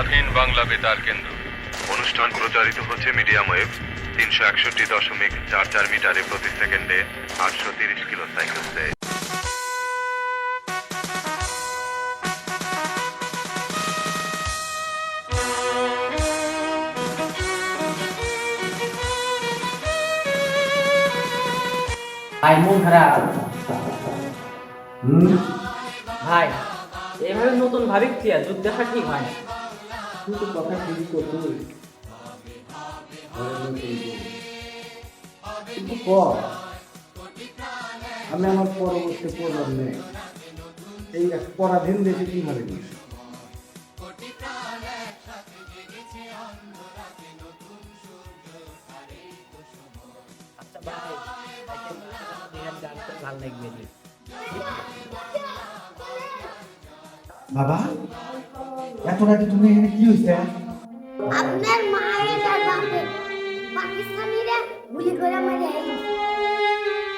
স্বাধীন বাংলা বেতার কেন্দ্র। অনুষ্ঠান প্রচারিত হচ্ছে মিডিয়াম ওয়েভ তিনশো একষট্টি দশমিক চার চার মিটারে প্রতি সেকেন্ডে আটশো তিরিশ কিলো সাইকেলসে ভাই মন খারাপ। ভাই এভাবে নতুন ভাবিক থিয়া যুগ দেখা ঠিক হয় না তুই তো কথা ঠিকই করছিস কিন্তু কর আমি আমার পরবর্তী প্রজন্মে এই এক পরাধীন দেশে কীভাবে আচ্ছা লাগবে বাবা এত রাতে তুমি এখানে কি হয়েছে? আপনার মায়ের আর পাকিস্তানিরা গুলি করে মারি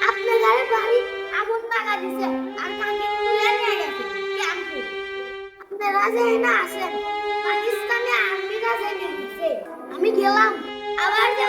আপনার বাড়ি আগুন লাগা দিছে আর কাকে তুলে নিয়ে গেছে ক্যাম্পে। আপনারা যে না আসেন। পাকিস্তানে আর্মিরা যে নিয়ে আমি গেলাম। আবার যে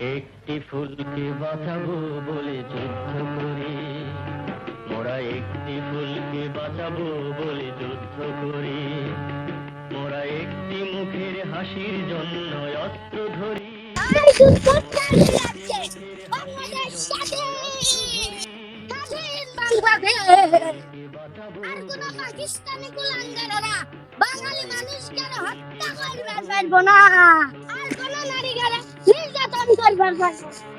একটি ফুলকে বাঁচাবো বলে যুদ্ধ করি। মোরা একটি ফুলকে বাঁচাবো বলে যুদ্ধ করি। মোরা একটি মুখের হাসির জন্য অস্ত্র ধরি। বাঙালি হত্যা না। Bukan.